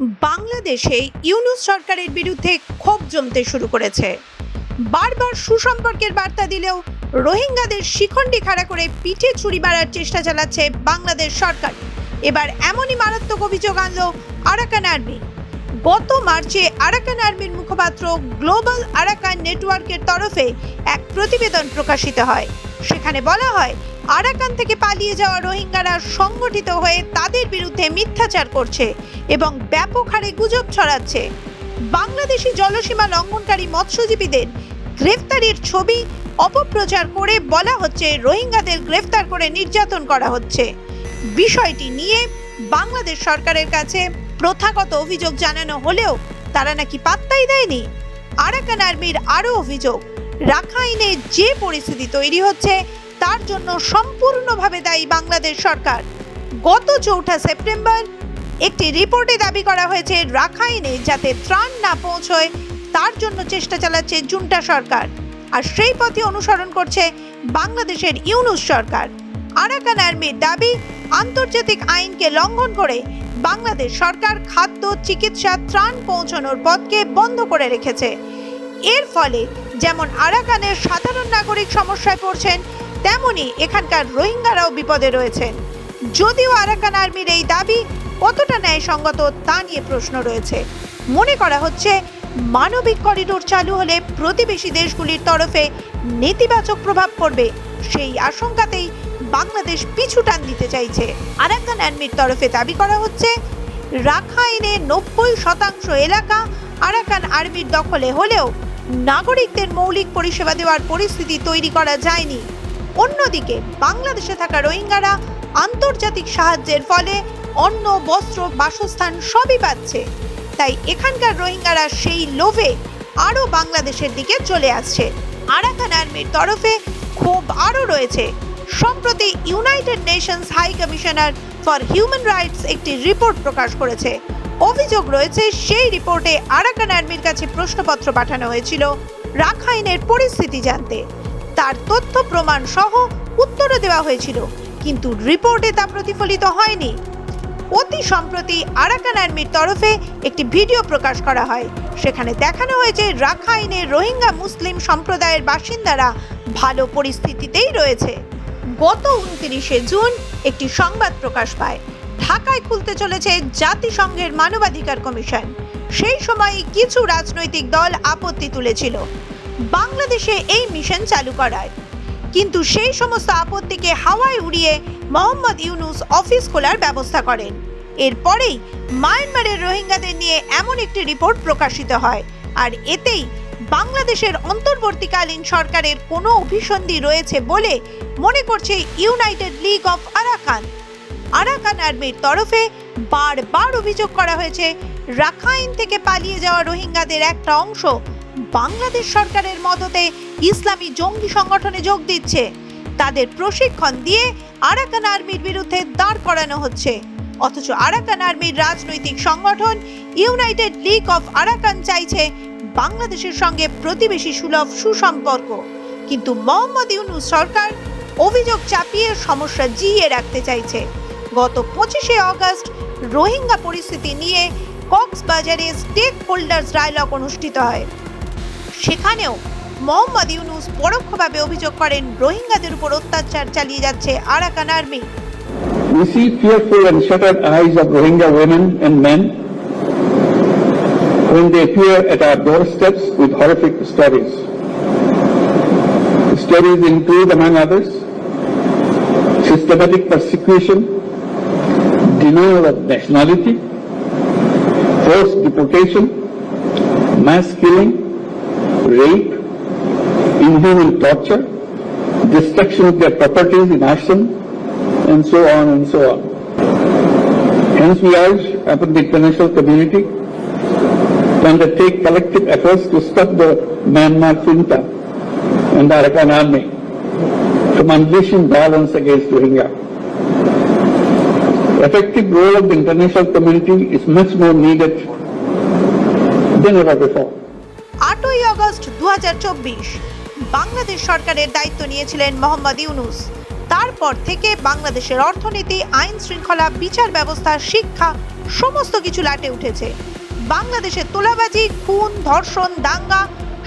বাংলাদেশে ইউনুস সরকারের বিরুদ্ধে ক্ষোভ জমতে শুরু করেছে। বারবার সুসম্পর্কের বার্তা দিলেও রোহিঙ্গাদের শিখণ্ডি খাড়া করে পিঠে ছুরি মারার চেষ্টা চালাচ্ছে বাংলাদেশ সরকার। এবার এমনই মারাত্মক অভিযোগ আনল আরাকান আর্মি। গত মার্চে আরাকান আর্মির মুখপাত্র গ্লোবাল আরাকান নেটওয়ার্কের তরফে এক প্রতিবেদন প্রকাশিত হয়। সেখানে বলা হয় আরাকান থেকে পালিয়ে যাওয়া রোহিঙ্গারা সংগঠিত হয়ে তাদের বিরুদ্ধে মিথ্যাচার করছে এবং ব্যাপক হারে গুজব ছড়াচ্ছে। বাংলাদেশি জলসীমা লঙ্ঘনকারী মৎস্যজীবীদের গ্রেফতারির ছবি অপপ্রচার করে বলা হচ্ছে রোহিঙ্গাদের গ্রেফতার করে নির্যাতন করা হচ্ছে। বিষয়টি নিয়ে বাংলাদেশ সরকারের কাছে প্রথাগত অভিযোগ জানানো হলেও তারা নাকি পাত্তাই দেয়নি। আরাকান আর্মির আরও অভিযোগ, রাখাইনে যে পরিস্থিতি তৈরি হচ্ছে তার জন্য সম্পূর্ণভাবে দায়ী বাংলাদেশ সরকার। গত চৌঠা সেপ্টেম্বর একটি রিপোর্টে দাবি করা হয়েছে, রাখাইনে যাতে ত্রাণ না পৌঁছয়, তার জন্য চেষ্টা চালাচ্ছে জুন্টা সরকার। আর সেই পথে অনুসরণ করছে বাংলাদেশের ইউনুস সরকার। আরাকান আর্মির দাবি, আন্তর্জাতিক আইনকে লঙ্ঘন করে বাংলাদেশ সরকার খাদ্য, চিকিৎসা, ত্রাণ পৌঁছানোর পথকে বন্ধ করে রেখেছে। এর ফলে যেমন আরাকানের সাধারণ নাগরিক সমস্যায় পড়ছেন তেমনি এখানকার রোহিঙ্গারাও বিপদে রয়েছেন। যদিও আরাকান আর্মির এই দাবি কতটা ন্যায়সঙ্গত তা নিয়ে প্রশ্ন রয়েছে। মনে করা হচ্ছে, মানবিক করিডোর চালু হলে প্রতিবেশী দেশগুলির তরফে নেতিবাচক প্রভাব পড়বে। সেই আশঙ্কাতেই বাংলাদেশ পিছু টান দিতে চাইছে। আরাকান আর্মির তরফে দাবি করা হচ্ছে, রাখাইনে নব্বই শতাংশ এলাকা আরাকান আর্মির দখলে হলেও নাগরিকদের মৌলিক পরিষেবা দেওয়ার পরিস্থিতি তৈরি করা যায়নি। অন্যদিকে বাংলাদেশে থাকা রোহিঙ্গারা আন্তর্জাতিক সাহায্যের ফলে অন্ন, বস্ত্র, বাসস্থান সবই পাচ্ছে। তাই এখানকার রোহিঙ্গারা সেই লোভে আরও বাংলাদেশের দিকে চলে আসছে। আরাকান আর্মির তরফে ক্ষোভ আরও রয়েছে। সম্প্রতি United Nations High Commissioner for Human Rights একটি রিপোর্ট প্রকাশ করেছে। অভিযোগ রয়েছে, সেই রিপোর্টে আরাকান আর্মির কাছে প্রশ্নপত্র পাঠানো হয়েছিল রাখাইনের পরিস্থিতি জানতে। তার তথ্য প্রমাণ সহ উত্তরও দেওয়া হয়েছিল, কিন্তু রিপোর্টে তা প্রতিফলিত হয়নি। অতি সম্প্রতি আরাকান আর্মির তরফে একটি ভিডিও প্রকাশ করা হয়। সেখানে দেখানো হয়েছে রাখাইনে রোহিঙ্গা মুসলিম সম্প্রদায়ের বাসিন্দারা ভালো পরিস্থিতিতেই রয়েছে। গত উনত্রিশে জুন একটি সংবাদ প্রকাশ পায়। ঢাকায় খুলতে চলেছে জাতিসংঘের মানবাধিকার কমিশন। সেই সময় কিছু রাজনৈতিক দল আপত্তি তুলেছিল। বাংলাদেশে এই মিশন চালু করায়। কিন্তু সেই সমস্ত আপত্তিকে হাওয়ায় উড়িয়ে মোহাম্মদ ইউনুস অফিস খোলার ব্যবস্থা করেন। এরপরেই মায়ানমারের রোহিঙ্গাদের নিয়ে এমন একটি রিপোর্ট প্রকাশিত হয়। আর এতেই বাংলাদেশের অন্তর্বর্তীকালীন সরকারের কোনো অভিসন্ধি রয়েছে বলে মনে করছে United League of Arakan. Arakan আর্মির তরফে বারবার অভিযোগ করা হয়েছে, রাখাইন থেকে পালিয়ে যাওয়া রোহিঙ্গাদের একটা অংশ বাংলাদেশ সরকারের মদতে ইসলামী জঙ্গি সংগঠনে যোগ দিচ্ছে। তাদের প্রশিক্ষণ দিয়ে আরাকান আর্মির বিরুদ্ধে দাঁড় করানো হচ্ছে। অথচ আরাকান আর্মির রাজনৈতিক সংগঠন ইউনাইটেড লিগ অফ আরাকান চাইছে বাংলাদেশের সঙ্গে প্রতিবেশী সুলভ সুসম্পর্ক। কিন্তু মোহাম্মদ ইউনুস সরকার অভিযোগ চাপিয়ে সমস্যা জিইয়ে রাখতে চাইছে। গত পঁচিশে অগস্ট রোহিঙ্গা পরিস্থিতি নিয়ে কক্সবাজারে স্টেক হোল্ডার্স ডায়লগ অনুষ্ঠিত হয়। সেখানেও মোহাম্মদ ইউনুস পরোক্ষভাবে অভিযোগ করেন রোহিঙ্গাদের উপর অত্যাচার চালিয়ে যাচ্ছে Arakan army We see fearful and shuttered eyes of Rohingya women and men when they appear at our doorsteps with horrific stories. The stories include, among others, systematic persecution, denial of nationality, forced deportation, mass killing, rape, inhuman torture, destruction of their properties in arson, and so on and so on. Hence we urge upon the international community to undertake collective efforts to stop the Myanmar junta and the Arakan army from unleashing violence against Rohingya. Effective role of the international community is much more needed than ever before. আটই দুহাজার চব্বিশ, বাংলাদেশ সরকারের দায়িত্ব নিয়েছিলেন মোহাম্মদ ইউনুস। তারপর থেকে বাংলাদেশের অর্থনীতি, আইন শৃঙ্খলা, বিচার ব্যবস্থা, শিক্ষা, সমস্ত কিছু লাটে উঠেছে। বাংলাদেশে তোলাবাজি, খুন, ধর্ষণ, দাঙ্গা,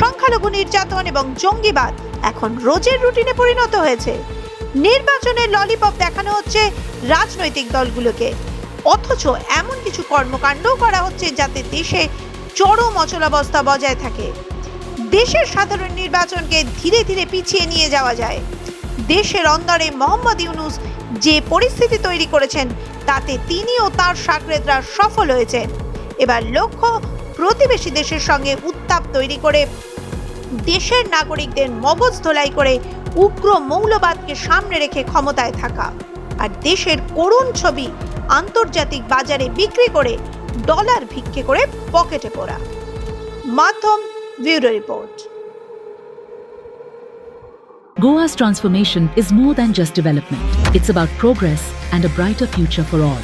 সংখ্যালঘু নির্যাতন এবং জঙ্গিবাদ এখন রোজের রুটিনে পরিণত হয়েছে। নির্বাচনের ললিপপ দেখানো হচ্ছে রাজনৈতিক দলগুলোকে। অথচ এমন কিছু কর্মকাণ্ড করা হচ্ছে যাতে দেশে চরম অচলাবস্থা বজায় থাকে। দেশের সাধারণ নির্বাচনকে ধীরে ধীরে পিছিয়ে নিয়ে যাওয়া যায়। দেশের অন্দরে মোহাম্মদ ইউনুস যে পরিস্থিতি তৈরি করেছেন, তাতে তিনি ও তার সাকরেদরা সফল হয়েছেন। এবার লক্ষ্য, প্রতিবেশী দেশের সঙ্গে উত্তাপ তৈরি করে, দেশের নাগরিকদের মগজ ধোলাই করে উগ্র মৌলবাদকে সামনে রেখে ক্ষমতায় থাকা। আর দেশের করুণ ছবি আন্তর্জাতিক বাজারে বিক্রি করে ডলার ভিক্ষে করে পকেটে পড়া মাধ্যম bureau report Goa's transformation is more than just development. It's about progress and a brighter future for all.